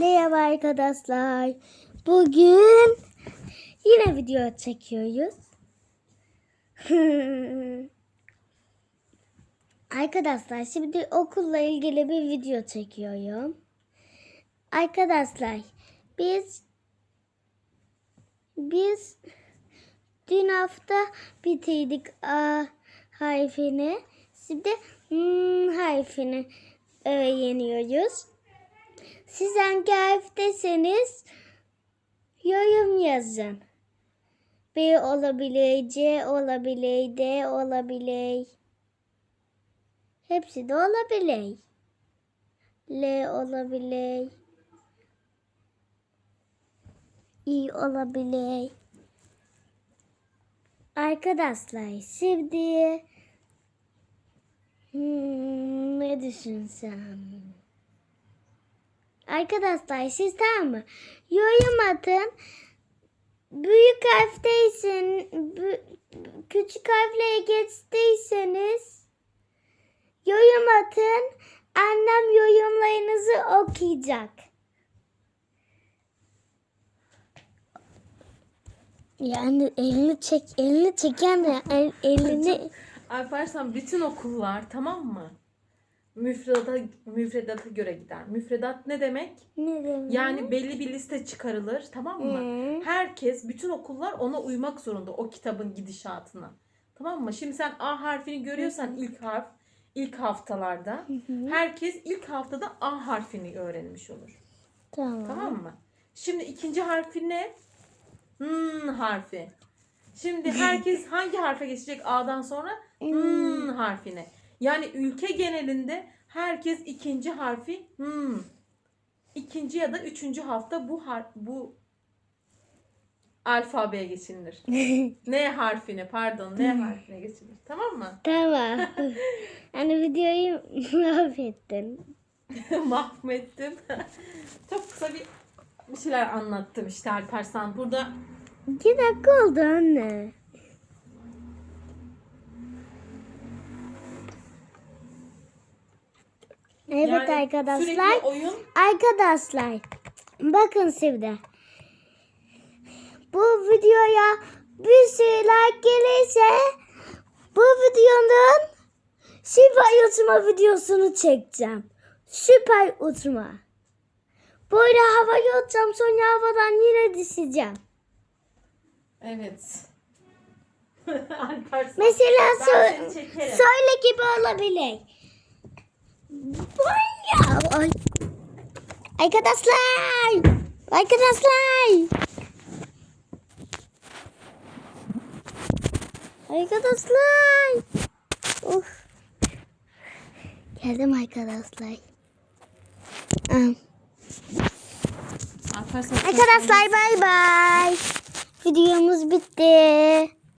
Merhaba arkadaşlar. Bugün yine video çekiyoruz. arkadaşlar şimdi okulla ilgili bir video çekiyorum. Arkadaşlar biz biz dün hafta bitirdik A harfini. Şimdi M harfini öğreniyoruz. Siz hangi harfteseniz yorum yazın. B olabilir, C olabilir, D olabilir. Hepsi de olabilir. L olabilir. İ olabilir. Arkadaşlar şimdi hmm, ne düşünsem? Arkadaşlar siz tamam mı? Yorum atın. Büyük harfteysen, küçük harflere geçtiyseniz yorum atın. Annem yorumlarınızı okuyacak. Yani elini çek, elini çeken de el- elini Alparslan bütün okullar tamam mı? Müfredata, müfredata göre gider. Müfredat ne demek? ne demek? Yani belli bir liste çıkarılır tamam mı? Hı. Herkes, bütün okullar ona uymak zorunda o kitabın gidişatına. Tamam mı? Şimdi sen A harfini görüyorsan ilk harf, ilk haftalarda herkes ilk haftada A harfini öğrenmiş olur. Tamam. Tamam mı? Şimdi ikinci harfi ne? Hmm harfi. Şimdi herkes hangi harfe geçecek A'dan sonra? Hmm harfine. Yani ülke genelinde herkes ikinci harfi hmm. İkinci ya da üçüncü hafta bu har bu alfabeye geçilir. N harfine pardon N harfine geçilir. Tamam mı? Tamam. hani videoyu mahvettin. Mahvettim. Çok kısa bir bir şeyler anlattım işte Alparslan. Burada İki dakika oldu anne. Evet yani arkadaşlar. oyun Arkadaşlar. Bakın şimdi. Bu videoya bir like gelirse bu videonun süper uçma videosunu çekeceğim. Süper uçma. Böyle havaya uçacağım sonra havadan yine düşeceğim. Evet. Mesela çekerim. söyle gibi olabilir. Ay. Arkadaşlar. Arkadaşlar. Arkadaşlar. Of. Geldim arkadaşlar. Alparslan. Arkadaşlar bay bay. Videomuz bitti.